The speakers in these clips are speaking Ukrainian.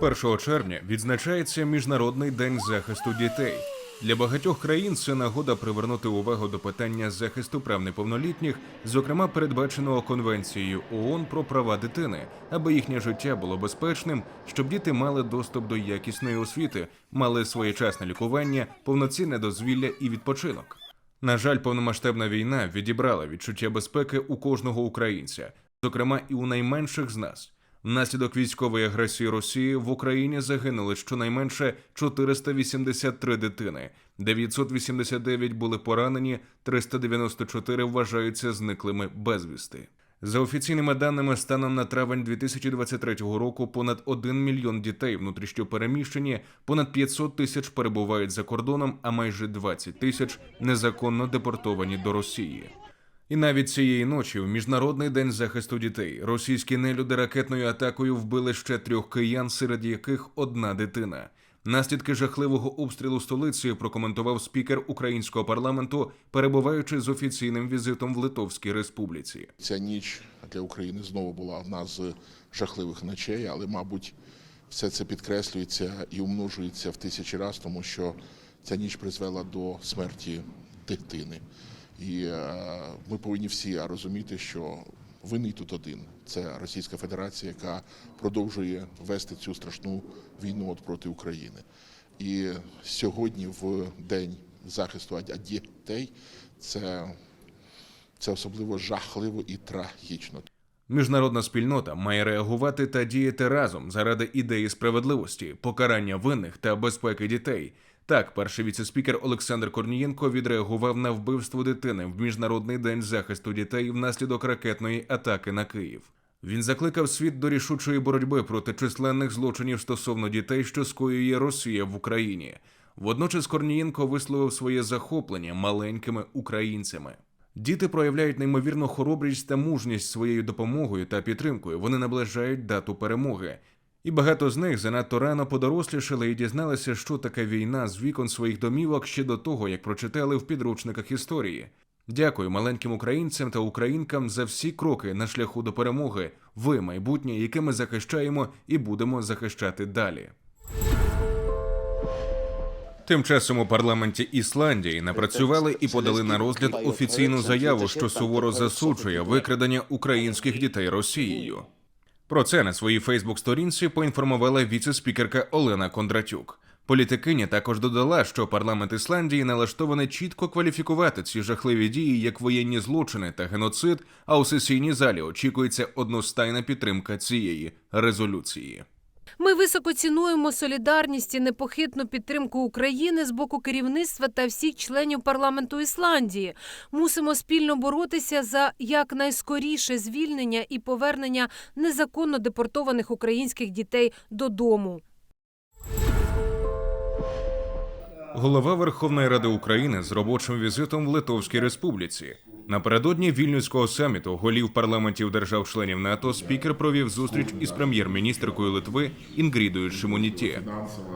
1 червня відзначається Міжнародний день захисту дітей. Для багатьох країн це нагода привернути увагу до питання захисту прав неповнолітніх, зокрема передбаченого Конвенцією ООН про права дитини, аби їхнє життя було безпечним, щоб діти мали доступ до якісної освіти, мали своєчасне лікування, повноцінне дозвілля і відпочинок. На жаль, повномасштабна війна відібрала відчуття безпеки у кожного українця, зокрема і у найменших з нас. Внаслідок військової агресії Росії в Україні загинули щонайменше 483 дитини, 989 були поранені, 394 вважаються зниклими безвісти. За офіційними даними, станом на травень 2023 року понад 1 мільйон дітей внутрішньо переміщені, понад 500 тисяч перебувають за кордоном, а майже 20 тисяч незаконно депортовані до Росії. І навіть цієї ночі, в міжнародний день захисту дітей, російські нелюди ракетною атакою вбили ще трьох киян, серед яких одна дитина. Наслідки жахливого обстрілу столиці прокоментував спікер українського парламенту, перебуваючи з офіційним візитом в Литовській Республіці. Ця ніч для України знову була одна з жахливих ночей, але, мабуть, все це підкреслюється і умножується в тисячі раз, тому що ця ніч призвела до смерті дитини. І е, ми повинні всі розуміти, що винний тут один це Російська Федерація, яка продовжує вести цю страшну війну от проти України. І сьогодні, в день захисту дітей, це це особливо жахливо і трагічно. Міжнародна спільнота має реагувати та діяти разом заради ідеї справедливості, покарання винних та безпеки дітей. Так, перший віцеспікер Олександр Корнієнко відреагував на вбивство дитини в міжнародний день захисту дітей внаслідок ракетної атаки на Київ. Він закликав світ до рішучої боротьби проти численних злочинів стосовно дітей, що скоює Росія в Україні. Водночас Корнієнко висловив своє захоплення маленькими українцями. Діти проявляють неймовірну хоробрість та мужність своєю допомогою та підтримкою. Вони наближають дату перемоги. І багато з них занадто рано подорослішали і дізналися, що таке війна з вікон своїх домівок ще до того, як прочитали в підручниках історії. Дякую маленьким українцям та українкам за всі кроки на шляху до перемоги. Ви майбутнє, яке ми захищаємо і будемо захищати далі. Тим часом у парламенті Ісландії напрацювали і подали на розгляд офіційну заяву, що суворо засуджує викрадення українських дітей Росією. Про це на своїй Фейсбук-сторінці поінформувала віце-спікерка Олена Кондратюк. Політикиня також додала, що парламент Ісландії налаштований чітко кваліфікувати ці жахливі дії як воєнні злочини та геноцид. А у сесійній залі очікується одностайна підтримка цієї резолюції. Ми високо цінуємо солідарність і непохитну підтримку України з боку керівництва та всіх членів парламенту Ісландії. Мусимо спільно боротися за якнайскоріше звільнення і повернення незаконно депортованих українських дітей додому. Голова Верховної Ради України з робочим візитом в Литовській Республіці. Напередодні вільнюського саміту голів парламентів держав-членів НАТО спікер провів зустріч із прем'єр-міністркою Литви Інгрідою Шимоніті.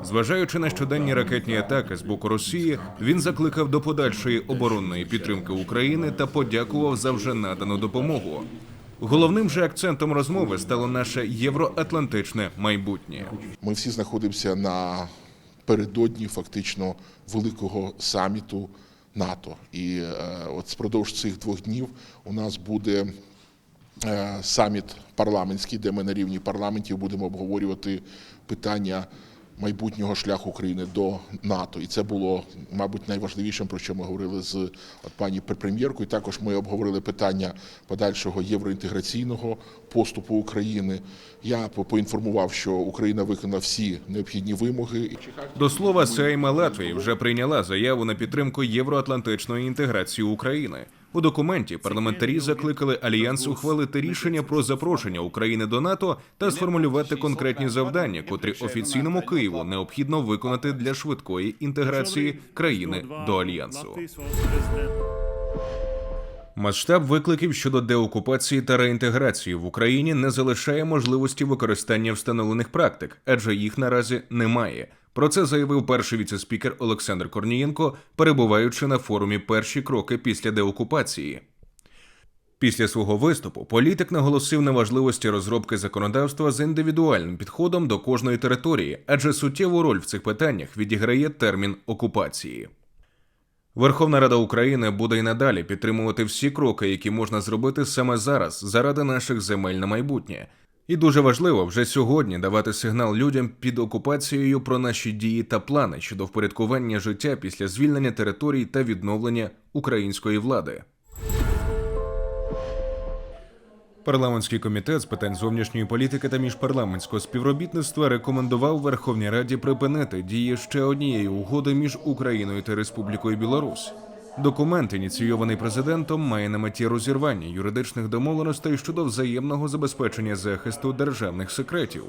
Зважаючи на щоденні ракетні атаки з боку Росії, він закликав до подальшої оборонної підтримки України та подякував за вже надану допомогу. Головним же акцентом розмови стало наше євроатлантичне майбутнє. Ми всі знаходимося на передодні фактично великого саміту НАТО. І е, от впродовж цих двох днів у нас буде е, саміт парламентський, де ми на рівні парламентів будемо обговорювати питання майбутнього шляху України до НАТО. І це було, мабуть, найважливішим, про що ми говорили з от пані прем'єркою. Також ми обговорили питання подальшого євроінтеграційного поступу України. Я поінформував, що Україна виконала всі необхідні вимоги. До слова, Сейма Латвії вже прийняла заяву на підтримку євроатлантичної інтеграції України. У документі парламентарі закликали альянс ухвалити рішення про запрошення України до НАТО та сформулювати конкретні завдання, котрі офіційному Києву необхідно виконати для швидкої інтеграції країни до альянсу. Масштаб викликів щодо деокупації та реінтеграції в Україні не залишає можливості використання встановлених практик, адже їх наразі немає. Про це заявив перший віцеспікер Олександр Корнієнко, перебуваючи на форумі Перші кроки після деокупації. Після свого виступу політик наголосив на важливості розробки законодавства з індивідуальним підходом до кожної території, адже суттєву роль в цих питаннях відіграє термін окупації. Верховна Рада України буде й надалі підтримувати всі кроки, які можна зробити саме зараз, заради наших земель на майбутнє. І дуже важливо вже сьогодні давати сигнал людям під окупацією про наші дії та плани щодо впорядкування життя після звільнення територій та відновлення української влади. Парламентський комітет з питань зовнішньої політики та міжпарламентського співробітництва рекомендував Верховній Раді припинити дії ще однієї угоди між Україною та Республікою Білорусь. Документ, ініційований президентом, має на меті розірвання юридичних домовленостей щодо взаємного забезпечення захисту державних секретів.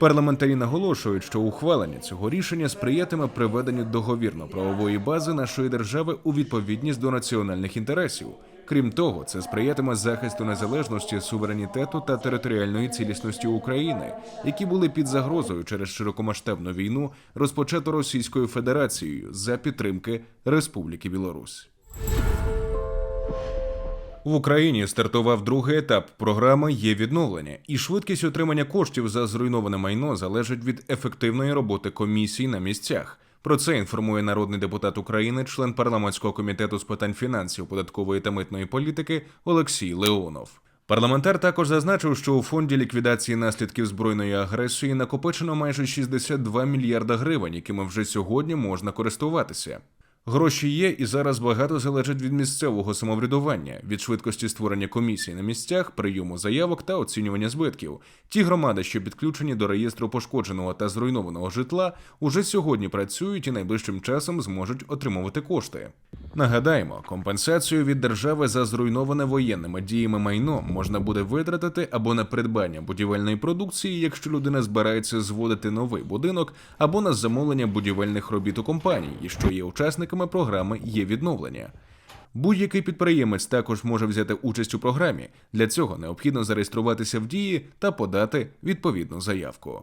Парламентарі наголошують, що ухвалення цього рішення сприятиме приведенню договірно-правової бази нашої держави у відповідність до національних інтересів. Крім того, це сприятиме захисту незалежності, суверенітету та територіальної цілісності України, які були під загрозою через широкомасштабну війну, розпочату Російською Федерацією за підтримки Республіки Білорусь. В Україні стартував другий етап програми є відновлення, і швидкість отримання коштів за зруйноване майно залежить від ефективної роботи комісій на місцях. Про це інформує народний депутат України, член парламентського комітету з питань фінансів, податкової та митної політики Олексій Леонов. Парламентар також зазначив, що у фонді ліквідації наслідків збройної агресії накопичено майже 62 мільярда гривень, якими вже сьогодні можна користуватися. Гроші є, і зараз багато залежить від місцевого самоврядування, від швидкості створення комісій на місцях, прийому заявок та оцінювання збитків. Ті громади, що підключені до реєстру пошкодженого та зруйнованого житла, уже сьогодні працюють і найближчим часом зможуть отримувати кошти. Нагадаємо, компенсацію від держави за зруйноване воєнними діями майно можна буде витратити або на придбання будівельної продукції, якщо людина збирається зводити новий будинок, або на замовлення будівельних робіт у компанії, що є учасниками програми є відновлення. Будь-який підприємець також може взяти участь у програмі. Для цього необхідно зареєструватися в дії та подати відповідну заявку.